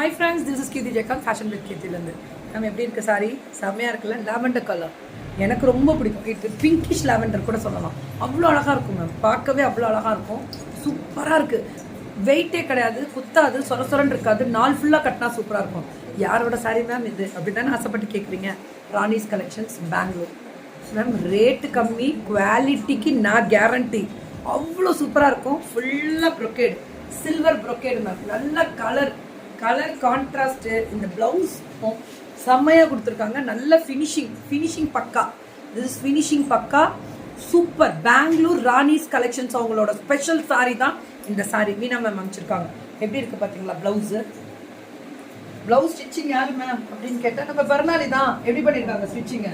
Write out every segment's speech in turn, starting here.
Hi friends this is Keerthi Jayakanth fashion with கீர்த்திலேருந்து நம்ம எப்படி இருக்க சாரி செம்மையாக இருக்குல்ல? லாவெண்டர் கலர் எனக்கு ரொம்ப பிடிக்கும். இது பிங்கிஷ் லாவெண்டர் கூட சொல்லலாம். அவ்வளோ அழகாக இருக்கும் மேம் பார்க்கவே அவ்வளோ அழகாக இருக்கும். சூப்பராக இருக்குது வெயிட்டே கிடையாது. குத்தாது சொர சொரன்னு இருக்காது. நாள் ஃபுல்லாக கட்டினா சூப்பராக இருக்கும். யாரோட சாரி மேம் இது? அப்படி தானே ஆசைப்பட்டு கேட்குறீங்க Rani's collections Bangalore ma'am rate கம்மி குவாலிட்டிக்கு நான் கேரண்டி அவ்வளோ சூப்பராக இருக்கும். ஃபுல்லாக ப்ரொக்கேடு சில்வர் ப்ரொக்கேடு மேம் நல்ல கலர் கலர் கான்ட்ராஸ்ட்டு இந்த ப்ளவுஸ் செம்மையாக கொடுத்துருக்காங்க. நல்ல ஃபினிஷிங் ஃபினிஷிங் பக்கா. திஸ் இஸ் ஃபினிஷிங் பக்கா. சூப்பர் பெங்களூர் ராணிஸ் கலெக்ஷன்ஸ் அவங்களோட ஸ்பெஷல் சாரி தான் இந்த saree. மீனா மேம் அமைச்சிருக்காங்க எப்படி இருக்குது பார்த்தீங்களா ப்ளவுஸு ப்ளவுஸ் ஸ்டிச்சிங் யாரு மேம் அப்படின்னு கேட்டால் நம்ம பிறநாளி தான். எப்படி பண்ணியிருக்காங்க ஸ்டிச்சிங்கை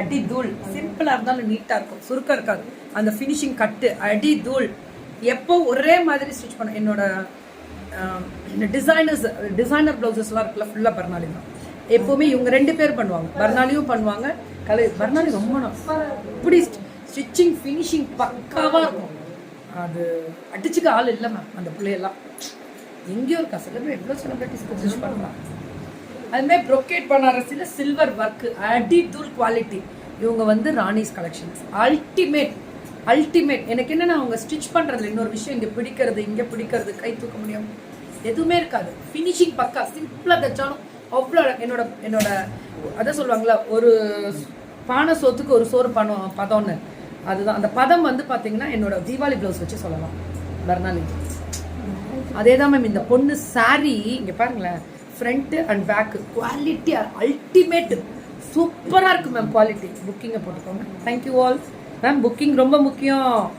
அடி தூள். சிம்பிளாக இருந்தாலும் நீட்டாக இருக்கும். சுருக்கம் இருக்காது. அந்த ஃபினிஷிங் கட்டு அடி தூள். எப்போ ஒரே மாதிரி ஸ்டிச் பண்ண என்னோட டிசைனர்ஸ் டிசைனர் ப்ளவுசஸ்லாம் இருக்குல்ல ஃபுல்லாக பர்னாலி தான். எப்போவுமே இவங்க ரெண்டு பேர் பண்ணுவாங்க. பர்னாலியும் பண்ணுவாங்க. கலை பர்னாலி ரொம்ப இப்படி ஸ்டிச்சிங் ஃபினிஷிங் பக்காவாக இருக்கும். அது அடிச்சுக்க ஆள் இல்லை மேம் அந்த பிள்ளையெல்லாம். எங்கேயோ இருக்கா? செலிபிரேட் எவ்வளோ செலிபிரிட்டிஸ்க்கு ஸ்டிச் பண்ணலாம் அதுமாதிரி ப்ரொக்கேட் பனாரஸில் சில்வர் ஒர்க்கு அடி தூள் குவாலிட்டி இவங்க வந்து ராணிஸ் கலெக்ஷன்ஸ் அல்டிமேட் அல்டிமேட் எனக்கு என்னென்னா அவங்க ஸ்டிச் பண்ணுறதுல இன்னொரு விஷயம் இங்கே பிடிக்கிறது இங்கே பிடிக்கிறது கை தூக்க முடியும் எதுவுமே இருக்காது. ஃபினிஷிங் பக்கா சிம்பிளாக தைச்சாலும் அவ்வளோ என்னோட என்னோட அதான் சொல்லுவாங்களா ஒரு பானை சோத்துக்கு ஒரு சோறு பணம் பதம்னு. அதுதான். அந்த பதம் வந்து பார்த்தீங்கன்னா என்னோட தீபாவளி ப்ளவுஸ் வச்சு சொல்லலாம். பர்னாலி அதே தான் மேம் இந்த பொண்ணு saree இங்கே பாருங்களேன் front and back quality ultimate சூப்பராக இருக்கு மேம் குவாலிட்டி புக்கிங்கை போட்டுக்கோங்க. தேங்க்யூ ஆல் மேம் புக்கிங் ரொம்ப முக்கியம்.